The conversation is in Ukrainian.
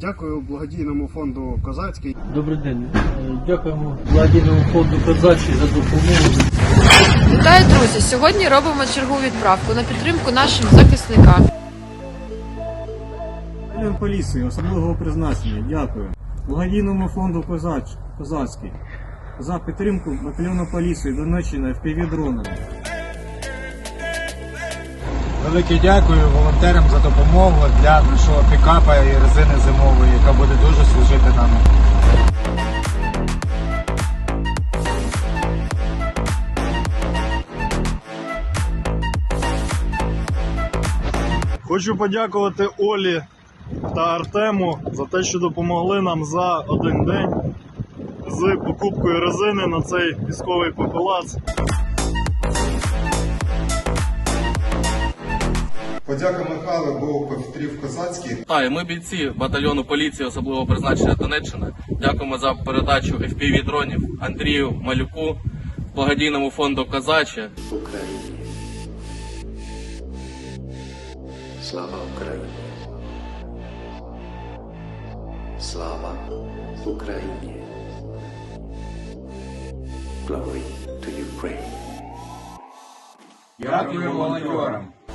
Дякую благодійному фонду Козацький. Добрий день. Е, Дякуємо благодійному фонду Козачі за допомогу. Вітаю, друзі! Сьогодні робимо чергову відправку на підтримку нашим захисникам. Батальйон поліції особливого призначення. Дякую. Благодійному фонду Козач, Козацький за підтримку батальйону поліції Донеччини FPV-дронами. Велике дякую волонтерам за допомогу для нашого пікапа і резини зимової, яка буде дуже служити нам. Хочу подякувати Олі та Артему за те, що допомогли нам за один день з покупкою резини на цей військовий попелац. Подяка Михайлу Богу повітрів Козацький. Вітаю, ми бійці батальйону поліції особливого призначення Донеччини. Дякуємо за передачу FPV дронів Андрію Малюку, благодійному фонду Казаче. Україні. Слава Україні. Слава Україні. Glory to Ukraine. Дякую волонтерам.